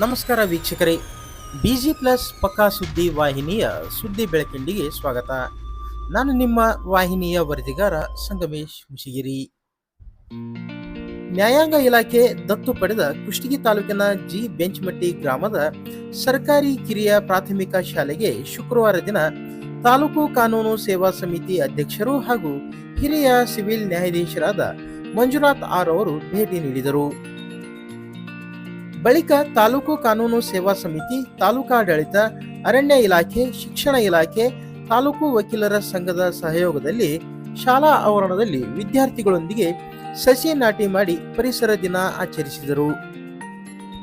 ನಮಸ್ಕಾರ ವೀಕ್ಷಕರೇ. Busy plus ಪಕ್ಕಾ ಸುದ್ದಿ ವಾಹಿನಿಯ ಸುದ್ದಿ ಬೆಳಕಿಂಡಿಗೆ ಸ್ವಾಗತ. ನಾನು ನಿಮ್ಮ ವಾಹಿನಿಯ ವರದಿಗಾರ ಸಂಗಮೇಶ್ ಮುಸಿಗಿರಿ ನ್ಯಾಯಾಂಗ ಇಲಾಖೆ ದತ್ತು ಪಡೆದ ಕುಷ್ಟಗಿ ತಾಲೂಕಿನ ಜಿ ಬೆಂಚ್ಮಟ್ಟಿ ಗ್ರಾಮದ ಸರ್ಕಾರಿ ಕಿರಿಯ ಪ್ರಾಥಮಿಕ ಶಾಲೆಗೆ ಶುಕ್ರವಾರ ದಿನ ತಾಲೂಕು ಕಾನೂನು ಸೇವಾ ಸಮಿತಿ ಅಧ್ಯಕ್ಷರು ಹಾಗೂ ಹಿರಿಯ ಸಿವಿಲ್ ನ್ಯಾಯಾಧೀಶರಾದ ಮಂಜುನಾಥ್ ಆರ್ ಅವರು ಭೇಟಿ ನೀಡಿದರು. ಬಳಿಕ ತಾಲೂಕು ಕಾನೂನು ಸೇವಾ ಸಮಿತಿ ತಾಲೂಕಾಡಳಿತ ಅರಣ್ಯ ಇಲಾಖೆ, ಶಿಕ್ಷಣ ಇಲಾಖೆ, ತಾಲೂಕು ವಕೀಲರ ಸಂಘದ ಸಹಯೋಗದಲ್ಲಿ ಶಾಲಾ ಆವರಣದಲ್ಲಿ ವಿದ್ಯಾರ್ಥಿಗಳೊಂದಿಗೆ ಸಸಿ ನಾಟಿ ಮಾಡಿ ಪರಿಸರ ದಿನ ಆಚರಿಸಿದರು.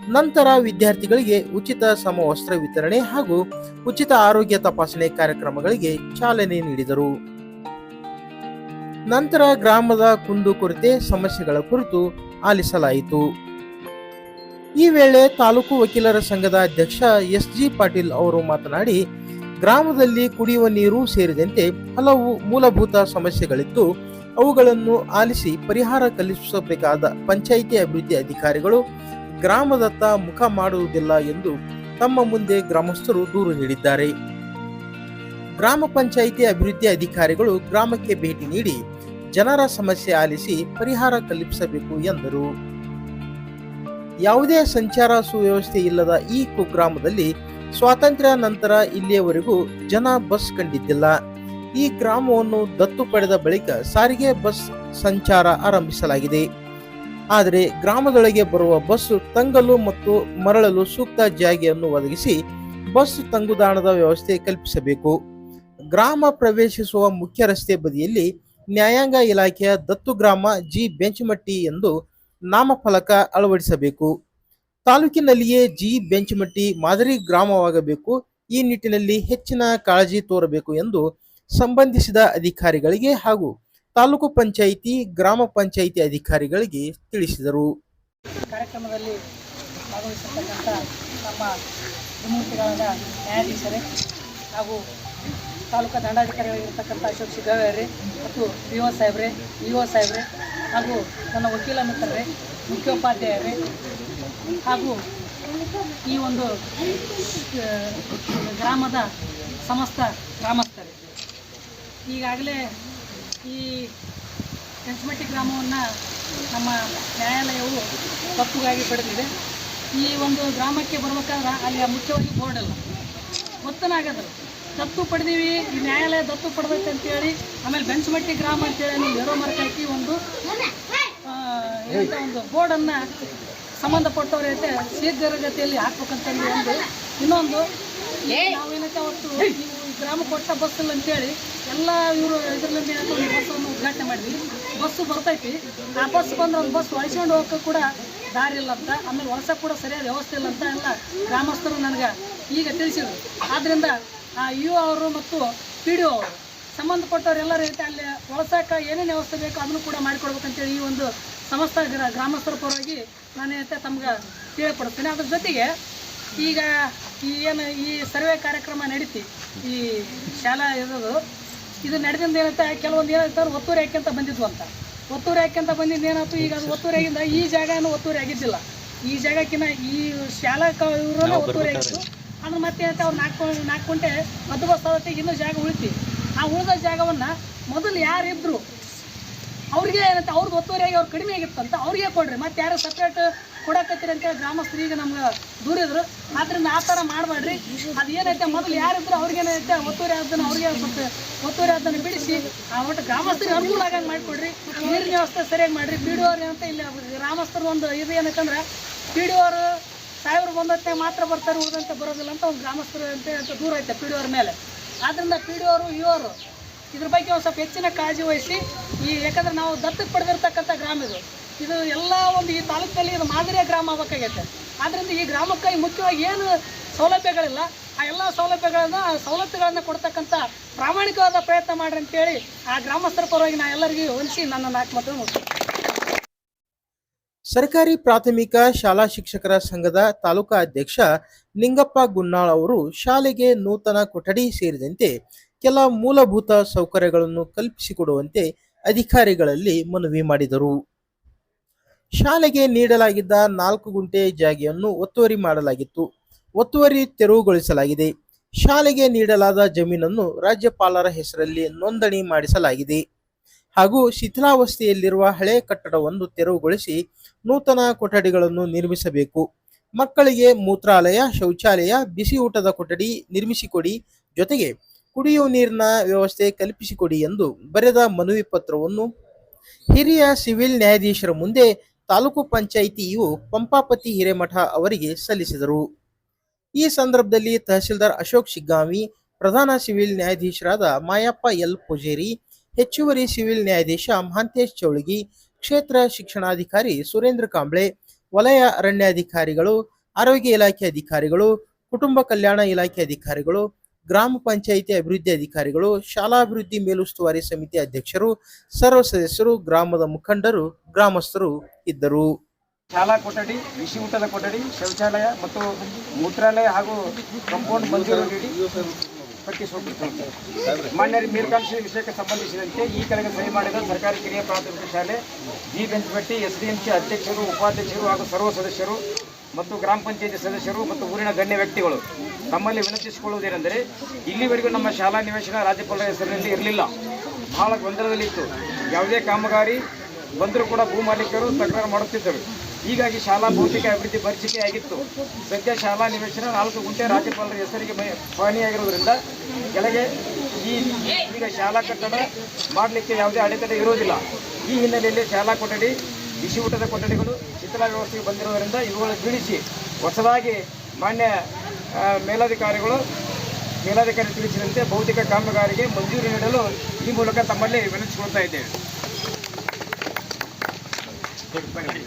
ನಂತರ ವಿದ್ಯಾರ್ಥಿಗಳಿಗೆ ಉಚಿತ ಸಮವಸ್ತ್ರ ವಿತರಣೆ ಹಾಗೂ ಉಚಿತ ಆರೋಗ್ಯ ತಪಾಸಣೆ ಕಾರ್ಯಕ್ರಮಗಳಿಗೆ ಚಾಲನೆ ನೀಡಿದರು. ನಂತರ ಗ್ರಾಮದ ಕುಂದುಕೊರತೆ ಸಮಸ್ಯೆಗಳ ಕುರಿತು ಆಲಿಸಲಾಯಿತು. ಈ ವೇಳೆ ತಾಲೂಕು ವಕೀಲರ ಸಂಘದ ಅಧ್ಯಕ್ಷ ಎಸ್ ಜಿ ಪಾಟೀಲ್ ಅವರು ಮಾತನಾಡಿ, ಗ್ರಾಮದಲ್ಲಿ ಕುಡಿಯುವ ನೀರು ಸೇರಿದಂತೆ ಹಲವು ಮೂಲಭೂತ ಸಮಸ್ಯೆಗಳಿದ್ದು, ಅವುಗಳನ್ನು ಆಲಿಸಿ ಪರಿಹಾರ ಕಲ್ಪಿಸಬೇಕಾದ ಪಂಚಾಯಿತಿ ಅಭಿವೃದ್ಧಿ ಅಧಿಕಾರಿಗಳು ಗ್ರಾಮದತ್ತ ಮುಖ ಮಾಡುವುದಿಲ್ಲ ಎಂದು ತಮ್ಮ ಮುಂದೆ ಗ್ರಾಮಸ್ಥರು ದೂರು ನೀಡಿದ್ದಾರೆ. ಗ್ರಾಮ ಪಂಚಾಯಿತಿ ಅಭಿವೃದ್ಧಿ ಅಧಿಕಾರಿಗಳು ಗ್ರಾಮಕ್ಕೆ ಭೇಟಿ ನೀಡಿ ಜನರ ಸಮಸ್ಯೆ ಆಲಿಸಿ ಪರಿಹಾರ ಕಲ್ಪಿಸಬೇಕು ಎಂದರು. ಯಾವುದೇ ಸಂಚಾರ ಸುವ್ಯವಸ್ಥೆ ಇಲ್ಲದ ಈ ಕುಗ್ರಾಮದಲ್ಲಿ ಸ್ವಾತಂತ್ರ್ಯ ನಂತರ ಇಲ್ಲಿಯವರೆಗೂ ಜನ ಬಸ್ ಕಂಡಿದ್ದಿಲ್ಲ. ಈ ಗ್ರಾಮವನ್ನು ದತ್ತು ಪಡೆದ ಬಳಿಕ ಸಾರಿಗೆ ಬಸ್ ಸಂಚಾರ ಆರಂಭಿಸಲಾಗಿದೆ. ಆದರೆ ಗ್ರಾಮದೊಳಗೆ ಬರುವ ಬಸ್ಸು ತಂಗಲು ಮತ್ತು ಮರಳಲು ಸೂಕ್ತ ಜಾಗೆಯನ್ನು ಒದಗಿಸಿ ಬಸ್ ತಂಗುದಾಣದ ವ್ಯವಸ್ಥೆ ಕಲ್ಪಿಸಬೇಕು. ಗ್ರಾಮ ಪ್ರವೇಶಿಸುವ ಮುಖ್ಯ ರಸ್ತೆ ಬದಿಯಲ್ಲಿ ನ್ಯಾಯಾಂಗ ಇಲಾಖೆಯ ದತ್ತು ಗ್ರಾಮ ಜಿ. ಬೆಂಚಮಟ್ಟಿ ಎಂದು ನಾಮಫಲಕ ಅಳವಡಿಸಬೇಕು. ತಾಲೂಕಿನಲ್ಲಿಯೇ ಜಿ ಬೆಂಚ್ಮಟ್ಟಿ ಮಾದರಿ ಗ್ರಾಮವಾಗಬೇಕು. ಈ ನಿಟ್ಟಿನಲ್ಲಿ ಹೆಚ್ಚಿನ ಕಾಳಜಿ ತೋರಬೇಕು ಎಂದು ಸಂಬಂಧಿಸಿದ ಅಧಿಕಾರಿಗಳಿಗೆ ಹಾಗೂ ತಾಲೂಕು ಪಂಚಾಯಿತಿ, ಗ್ರಾಮ ಪಂಚಾಯಿತಿ ಅಧಿಕಾರಿಗಳಿಗೆ ತಿಳಿಸಿದರು. ಕಾರ್ಯಕ್ರಮದಲ್ಲಿ ಭಾಗವಹಿಸಿರ್ತಕ್ಕಂಥ ನಮ್ಮ ನ್ಯಾಯಾಧೀಶರೇ ಹಾಗೂ ತಾಲೂಕಾ ದಂಡಾಧಿಕಾರಿಗಳಿರ್ತಕ್ಕಂಥ ಅಶೋಕ್ ಮತ್ತು ಪಿ ಒ ಸಾಹೇಬ್ರೆ ಇ ಒ ಸಾಹೇಬ್ರೆ ಹಾಗೂ ನನ್ನ ವಕೀಲ ಮಿತ್ರರೇ, ಮುಖ್ಯೋಪಾಧ್ಯಾಯರೇ, ಹಾಗೂ ಈ ಒಂದು ಗ್ರಾಮದ ಸಮಸ್ತ ಗ್ರಾಮಸ್ಥರೇ. ಈಗಾಗಲೇ ಈ ಕೆಂಚಮಟ್ಟಿ ಗ್ರಾಮವನ್ನು ನಮ್ಮ ನ್ಯಾಯಾಲಯವು ತಪ್ಪುಗಾಗಿ ಪಡೆದಿದೆ. ಈ ಒಂದು ಗ್ರಾಮಕ್ಕೆ ಬರ್ಬೇಕಾದ್ರೆ ಅಲ್ಲಿ ಮುಖ್ಯವಾಗಿ ಬೋರ್ಡ್ ಅಲ್ಲ. ಗೊತ್ತನಾಗದ್ರು ದತ್ತು ಪಡೆದೀವಿ ಈ ನ್ಯಾಯಾಲಯ ದತ್ತು ಅಂತ ಹೇಳಿ ಆಮೇಲೆ ಬೆಂಚಮಟ್ಟಿ ಗ್ರಾಮ ಅಂತೇಳಿ ನೀವು ಏರೋ ಮಾರ್ಕ್ ಹಾಕಿ ಒಂದು. ಒಂದು ಬೋರ್ಡನ್ನು ಸಂಬಂಧಪಟ್ಟವ್ರ ಜೊತೆ ಶೀಘ್ರಗತಿಯಲ್ಲಿ ಹಾಕ್ಬೇಕಂತಂದು ಒಂದು. ಇನ್ನೊಂದು ಅವತ್ತು ನೀವು ಈ ಗ್ರಾಮ ಕೊಟ್ಟ ಬಸ್ ಇಲ್ಲ ಅಂತೇಳಿ ಎಲ್ಲ ಇವರು ಇದರಲ್ಲಿ ಒಂದು ಬಸ್ಸನ್ನು ಉದ್ಘಾಟನೆ ಮಾಡಿದ್ವಿ. ಬಸ್ಸು ಬರ್ತೈತಿ. ಆ ಬಸ್ ಬಂದ್ರೆ ಒಂದು ಬಸ್ ಒಳಸ್ಕೊಂಡು ಹೋಗಕ್ಕೆ ಕೂಡ ದಾರಿ ಇಲ್ಲ ಅಂತ ಆಮೇಲೆ ಒಳಸಕ್ಕೆ ಕೂಡ ಸರಿಯಾದ ವ್ಯವಸ್ಥೆ ಇಲ್ಲ ಅಂತ ಎಲ್ಲ ಗ್ರಾಮಸ್ಥರು ನನಗೆ ಈಗ ತಿಳಿಸಿದ್ರು. ಆದ್ದರಿಂದ ಆ ಯು ಅವರು ಮತ್ತು ಪಿ ಡಿ ಒ ಅವರು. ಸಂಬಂಧಪಟ್ಟವ್ರು ಎಲ್ಲರ ರೀತಿ ಅಲ್ಲಿ ಒಳಸಾಕ ಏನೇನು ವ್ಯವಸ್ಥೆ ಬೇಕೋ ಅದನ್ನು ಕೂಡ ಮಾಡಿಕೊಡ್ಬೇಕಂತೇಳಿ ಈ ಒಂದು ಸಮಸ್ತ ಗ್ರ ಗ್ರಾಮಸ್ಥರ ಪರವಾಗಿ ನಾನು ಏನಂತ ತಮ್ಗೆ ತಿಳಿಕೊಡ್ತೀನಿ ಅದ್ರ ಜೊತೆಗೆ ಈಗ ಈ ಏನು ಈ ಸರ್ವೆ ಕಾರ್ಯಕ್ರಮ ನಡೀತಿ ಈ ಶಾಲಾ ಇರೋದು ಇದು ನಡೆದಿಂದ ಏನಂತ ಕೆಲವೊಂದು ಏನಂತಾರೆ ಒತ್ತುವರಿ ಹಾಕ್ಯಂತ ಬಂದಿದ್ವು ಅಂತ. ಒತ್ತುವರಿ ಹಾಕ್ಯಂತ ಬಂದಿದ್ದು ಏನಾಯ್ತು? ಈಗ ಅದು ಒತ್ತುವರಿ ಆಗಿಂದ ಈ ಜಾಗನೂ ಒತ್ತುವರಿ ಆಗಿದ್ದಿಲ್ಲ ಈ ಜಾಗಕ್ಕಿಂತ ಈ ಶಾಲಾ ಇವರನ್ನ ಒತ್ತುವರಿ ಆಗಿತ್ತು ಅದು ಮತ್ತೆ ಏನಂತ ಅವ್ರು ನಾಲ್ಕು ನಾಲ್ಕು ಕುಂಟೆ ಮದ್ದು ಬಸ್ ಇನ್ನೂ ಜಾಗ ಉಳಿತಿ. ಆ ಉಳಿದ ಜಾಗವನ್ನು ಮೊದಲು ಯಾರಿದ್ರು ಅವ್ರಿಗೆ ಏನಂತ, ಅವ್ರದ್ದು ಒತ್ತುವರಿಯಾಗಿ ಅವ್ರು ಕಡಿಮೆ ಆಗಿತ್ತಂತ ಅವ್ರಿಗೆ ಕೊಡ್ರಿ. ಮತ್ತೆ ಯಾರು ಸಪ್ರೇಟ್ ಕೊಡಕತ್ತೀರಿ ಅಂತೇಳಿ ಗ್ರಾಮಸ್ಥರಿಗೆ ನಮ್ಗೆ ದೂರಿದ್ರು. ಆದ್ರಿಂದ ಆ ಥರ ಮಾಡಬೇಡ್ರಿ. ಅದು ಏನೈತೆ, ಮೊದಲು ಯಾರಿದ್ರು ಅವ್ರಿಗೇನೈತೆ ಒತ್ತುವರಿ ಆದನ್ನು ಅವ್ರಿಗೆ ಸ್ವಲ್ಪ ಒತ್ತುವರಿ ಆದನ್ನು ಬಿಡಿಸಿ, ಆ ಒಟ್ಟು ಗ್ರಾಮಸ್ಥರಿಗೆ ಅನುಕೂಲ ಆಗಂಗೆ ಮಾಡಿಕೊಡ್ರಿ. ನೀರಿನ ವ್ಯವಸ್ಥೆ ಸರಿಯಾಗಿ ಮಾಡಿರಿ. ಪಿ ಡಿ ಅವ್ರು ಏನಂತ ಇಲ್ಲಿ ಗ್ರಾಮಸ್ಥರು ಒಂದು ಇದು ಏನಕ್ಕಂದ್ರೆ ಪಿ ಡಿ ಸಾಹೇಬ್ರು ಬಂದತ್ತೆ ಮಾತ್ರ ಬರ್ತಾರೆ ಉಳಿದಂತೆ ಬರೋದಿಲ್ಲ ಅಂತ ಒಂದು ಗ್ರಾಮಸ್ಥರು ಅಂತ ದೂರ ಐತೆ ಪಿ ಡಿ ಅವ್ರ ಮೇಲೆ. ಆದ್ದರಿಂದ ಪಿ ಡಿ ಅವರು, ಇವರು ಇದ್ರ ಬಗ್ಗೆ ಒಂದು ಸ್ವಲ್ಪ ಹೆಚ್ಚಿನ ಕಾಳಜಿ ವಹಿಸಿ, ಈ ಯಾಕಂದ್ರೆ ನಾವು ದತ್ತಕ್ಕೆ ಪಡೆದಿರ್ತಕ್ಕಂಥ ಗ್ರಾಮ ಇದು. ಇದು ಎಲ್ಲ ಒಂದು ಈ ತಾಲೂಕಿನಲ್ಲಿ ಇದು ಮಾದರಿಯ ಗ್ರಾಮ ಆಗಬೇಕಾಗೈತೆ. ಆದ್ದರಿಂದ ಈ ಗ್ರಾಮಕ್ಕೆ ಮುಖ್ಯವಾಗಿ ಏನು ಸೌಲಭ್ಯಗಳಿಲ್ಲ, ಆ ಎಲ್ಲ ಸೌಲಭ್ಯಗಳನ್ನು ಸವಲತ್ತುಗಳನ್ನು ಕೊಡ್ತಕ್ಕಂಥ ಪ್ರಾಮಾಣಿಕವಾದ ಪ್ರಯತ್ನ ಮಾಡ್ರಿ ಅಂತೇಳಿ ಆ ಗ್ರಾಮಸ್ಥರ ಪರವಾಗಿ ನಾ ಎಲ್ಲರಿಗೂ ಹೊಲಿಸಿ ನನ್ನ ನಾಲ್ಕು ಮಾತು ಮುಗಿಸ್ತೀನಿ. ಸರ್ಕಾರಿ ಪ್ರಾಥಮಿಕ ಶಾಲಾ ಶಿಕ್ಷಕರ ಸಂಘದ ತಾಲೂಕಾ ಅಧ್ಯಕ್ಷ ನಿಂಗಪ್ಪ ಗುನ್ನಾಳ್ ಅವರು ಶಾಲೆಗೆ ನೂತನ ಕೊಠಡಿ ಸೇರಿದಂತೆ ಕೆಲ ಮೂಲಭೂತ ಸೌಕರ್ಯಗಳನ್ನು ಕಲ್ಪಿಸಿಕೊಡುವಂತೆ ಅಧಿಕಾರಿಗಳಲ್ಲಿ ಮನವಿ ಮಾಡಿದರು. ಶಾಲೆಗೆ ನೀಡಲಾಗಿದ್ದ ನಾಲ್ಕು ಗುಂಟೆ ಜಾಗೆಯನ್ನು ಒತ್ತುವರಿ ಮಾಡಲಾಗಿತ್ತು. ಒತ್ತುವರಿ ತೆರವುಗೊಳಿಸಲಾಗಿದೆ. ಶಾಲೆಗೆ ನೀಡಲಾದ ಜಮೀನನ್ನು ರಾಜ್ಯಪಾಲರ ಹೆಸರಲ್ಲಿ ನೋಂದಣಿ ಮಾಡಿಸಲಾಗಿದೆ. ಹಾಗೂ ಶಿಥಿಲಾವಸ್ಥೆಯಲ್ಲಿರುವ ಹಳೆ ಕಟ್ಟಡವನ್ನು ತೆರವುಗೊಳಿಸಿ ನೂತನ ಕೊಠಡಿಗಳನ್ನು ನಿರ್ಮಿಸಬೇಕು. ಮಕ್ಕಳಿಗೆ ಮೂತ್ರಾಲಯ, ಶೌಚಾಲಯ, ಬಿಸಿ ಊಟದ ಕೊಠಡಿ ನಿರ್ಮಿಸಿಕೊಡಿ. ಜೊತೆಗೆ ಕುಡಿಯುವ ನೀರಿನ ವ್ಯವಸ್ಥೆ ಕಲ್ಪಿಸಿಕೊಡಿ ಎಂದು ಬರೆದ ಮನವಿ ಪತ್ರವನ್ನು ಹಿರಿಯ ಸಿವಿಲ್ ನ್ಯಾಯಾಧೀಶರ ಮುಂದೆ ತಾಲೂಕು ಪಂಚಾಯಿತಿಯು ಪಂಪಾಪತಿ ಹಿರೇಮಠ ಅವರಿಗೆ ಸಲ್ಲಿಸಿದರು. ಈ ಸಂದರ್ಭದಲ್ಲಿ ತಹಸೀಲ್ದಾರ್ ಅಶೋಕ್ ಶಿಗ್ಗಾವಿ, ಪ್ರಧಾನ ಸಿವಿಲ್ ನ್ಯಾಯಾಧೀಶರಾದ ಮಾಯಪ್ಪ ಎಲ್ ಪೂಜೇರಿ ಹೆಚ್ಚುವರಿ ಸಿವಿಲ್ ನ್ಯಾಯಾಧೀಶ ಮಹಾಂತೇಶ್ ಚೌಳಗಿ, ಕ್ಷೇತ್ರ ಶಿಕ್ಷಣಾಧಿಕಾರಿ ಸುರೇಂದ್ರ ಕಾಂಬ್ಳೆ, ವಲಯ ಅರಣ್ಯಾಧಿಕಾರಿಗಳು, ಆರೋಗ್ಯ ಇಲಾಖೆ ಅಧಿಕಾರಿಗಳು, ಕುಟುಂಬ ಕಲ್ಯಾಣ ಇಲಾಖೆ ಅಧಿಕಾರಿಗಳು, ಗ್ರಾಮ ಪಂಚಾಯಿತಿ ಅಭಿವೃದ್ಧಿ ಅಧಿಕಾರಿಗಳು, ಶಾಲಾಭಿವೃದ್ಧಿ ಮೇಲುಸ್ತುವಾರಿ ಸಮಿತಿ ಅಧ್ಯಕ್ಷರು, ಸರ್ವ ಸದಸ್ಯರು, ಗ್ರಾಮದ ಮುಖಂಡರು, ಗ್ರಾಮಸ್ಥರು ಇದ್ದರು. ಶಾಲಾ ಕೊಠಡಿ ಬಿಸಿ ಊಟದ ಕೊಠಡಿ, ಶೌಚಾಲಯ ಮತ್ತು ಮೂತ್ರಾಲಯ ಹಾಗೂ ಕಂಪೌಂಡ್ ಮಂಜೂರು ನೀಡಿ ಮಾನ್ಯ ಮೀರ್ಕಾಂಕ್ಷಿ ವಿಷಯಕ್ಕೆ ಸಂಬಂಧಿಸಿದಂತೆ ಈ ಕೆಳಗೆ ಸಹಿ ಮಾಡಿದ ಸರ್ಕಾರಿ ಕಿರಿಯ ಪ್ರಾಥಮಿಕ ಶಾಲೆ ಜಿ ಎಂ ಸಿ ಅಧ್ಯಕ್ಷರು, ಉಪಾಧ್ಯಕ್ಷರು ಹಾಗೂ ಸರ್ವ ಸದಸ್ಯರು ಮತ್ತು ಗ್ರಾಮ ಪಂಚಾಯತಿ ಸದಸ್ಯರು ಮತ್ತು ಊರಿನ ಗಣ್ಯ ವ್ಯಕ್ತಿಗಳು ತಮ್ಮಲ್ಲಿ ವಿನಂತಿಸಿಕೊಳ್ಳುವುದೇನೆಂದರೆ ಇಲ್ಲಿವರೆಗೂ ನಮ್ಮ ಶಾಲಾ ನಿವೇಶನ ರಾಜ್ಯಪಾಲರ ಹೆಸರಿನಲ್ಲಿ ಇರಲಿಲ್ಲ. ಬಹಳ ಗೊಂದಲದಲ್ಲಿತ್ತು. ಯಾವುದೇ ಕಾಮಗಾರಿ ಬಂದರೂ ಕೂಡ ಭೂ ಮಾಲೀಕರು ತಕರಾರು ಮಾಡುತ್ತಿದ್ದರು. ಹೀಗಾಗಿ ಶಾಲಾ ಭೌತಿಕ ಅಭಿವೃದ್ಧಿ ಪರಿಚಿಕೆ ಆಗಿತ್ತು ಸದ್ಯ ಶಾಲಾ ನಿವೇಶನ ನಾಲ್ಕು ಗುಂಟೆ ರಾಜ್ಯಪಾಲರ ಹೆಸರಿಗೆ ಪಹಣಿಯಾಗಿರುವುದರಿಂದ ಕೆಳಗೆ ಈ ಈಗ ಶಾಲಾ ಕಟ್ಟಡ ಮಾಡಲಿಕ್ಕೆ ಯಾವುದೇ ಅಡೆತಡೆ ಇರುವುದಿಲ್ಲ. ಈ ಹಿನ್ನೆಲೆಯಲ್ಲಿ ಶಾಲಾ ಕೊಠಡಿ, ಬಿಸಿ ಊಟದ ಕೊಠಡಿಗಳು ಶಿಥಿಲ ವ್ಯವಸ್ಥೆಗೆ ಬಂದಿರುವುದರಿಂದ ಇವುಗಳ ಬೀಳಿಸಿ ಹೊಸದಾಗಿ ಮಾನ್ಯ ಮೇಲಾಧಿಕಾರಿಗಳು, ಮೇಲಾಧಿಕಾರಿ ತಿಳಿಸಿದಂತೆ ಭೌತಿಕ ಕಾಮಗಾರಿಗೆ ಮಂಜೂರು ನೀಡಲು ಈ ಮೂಲಕ ತಮ್ಮಲ್ಲಿ ವಿನಂತಿಸಿಕೊಳ್ತಾ ಇದ್ದೇವೆ. పడి